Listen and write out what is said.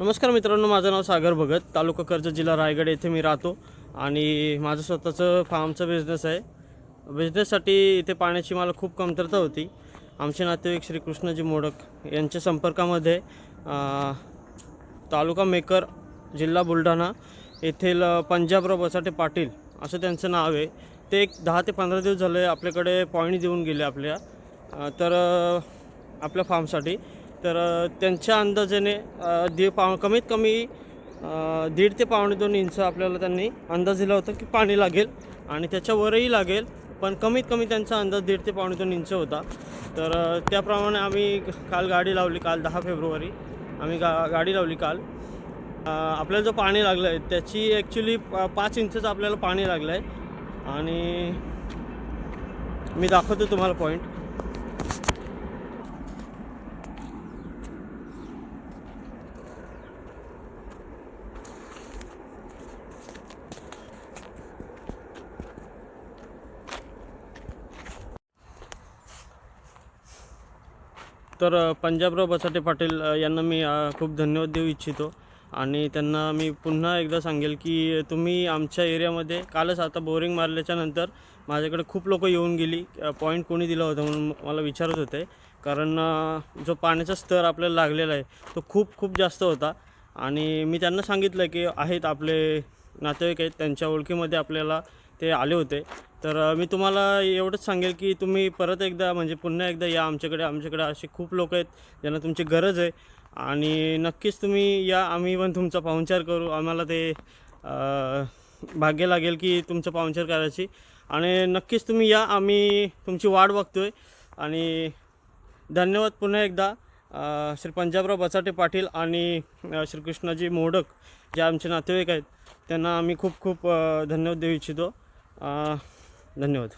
नमस्कार मित्रांनो माझं नाव सागर भगत. तालुका कर्जत जिल्हा रायगड येथे मी राहतो. आणि माझं स्वतःचं फार्मचं बिझनेस आहे. बिझनेससाठी इथे पाण्याची मला खूप कमतरता होती. आमचे नातेवाईक श्री कृष्णजी मोडक यांच्या संपर्कामध्ये तालुका मेकर जिल्हा बुलढाणा येथील पंजाब पंजाबराव बसाटे पाटील असं त्यांचं नाव आहे. ते एक दहा ते पंधरा दिवस झाले आपल्याकडे पॉईंट देऊन गेले आपल्या तर आपल्या फार्मसाठी तर त्यांच्या अंदाजाने दीड पाव कमीत कमी दीड ते पावणे दोन इंच आपल्याला त्यांनी अंदाज दिला होता की पाणी लागेल आणि त्याच्यावरही लागेल पण कमीत कमी त्यांचा अंदाज दीड ते पावणे दोन इंच होता. तर त्याप्रमाणे आम्ही काल गाडी लावली काल दहा फेब्रुवारी. आम्ही गा गाडी लावली काल. आपल्याला जो पाणी लागलं आहे त्याची ॲक्च्युली पाच इंचचं आपल्याला पाणी लागलं आहे आणि मी दाखवतो तुम्हाला पॉईंट तर पंजाबराव बसाटे पाटील यांना मी खूप धन्यवाद देऊ इच्छितो. आणि त्यांना मी पुन्हा एकदा सांगेल की तुम्ही आमच्या एरियामध्ये कालच आता बोरिंग मारल्याच्या नंतर माझ्याकडे खूप लोक येऊन गेली. पॉईंट कोणी दिला होता म्हणून मला विचारत होते. कारण जो पाण्याचा स्तर आपल्याला लागलेला आहे तो खूप खूप जास्त होता. आणि मी त्यांना सांगितलं की आहेत आपले नातेवाईक आहेत त्यांच्या ओळखीमध्ये आपल्याला ते आले होते. तर मी तुम्हाला एवढंच सांगेल की तुम्ही परत एकदा म्हणजे पुन्हा एकदा या आमच्याकडे आमच्याकडे असे खूप लोक आहेत ज्यांना तुमची गरज आहे. आणि नक्कीच तुम्ही या आम्ही पण तुमचा पाहुणचार करू. आम्हाला ते भाग्य लागेल की तुमचं पाहुणचार करायची. आणि नक्कीच तुम्ही या आम्ही तुमची वाट बघतो आहे आणि धन्यवाद पुन्हा एकदा श्री पंजाबराव बचाटे पाटील आणि श्रीकृष्णाजी मोडक जे आमचे नातेवाईक आहेत त्यांना आम्ही खूप खूप धन्यवाद देऊ इच्छितो. धन्यवाद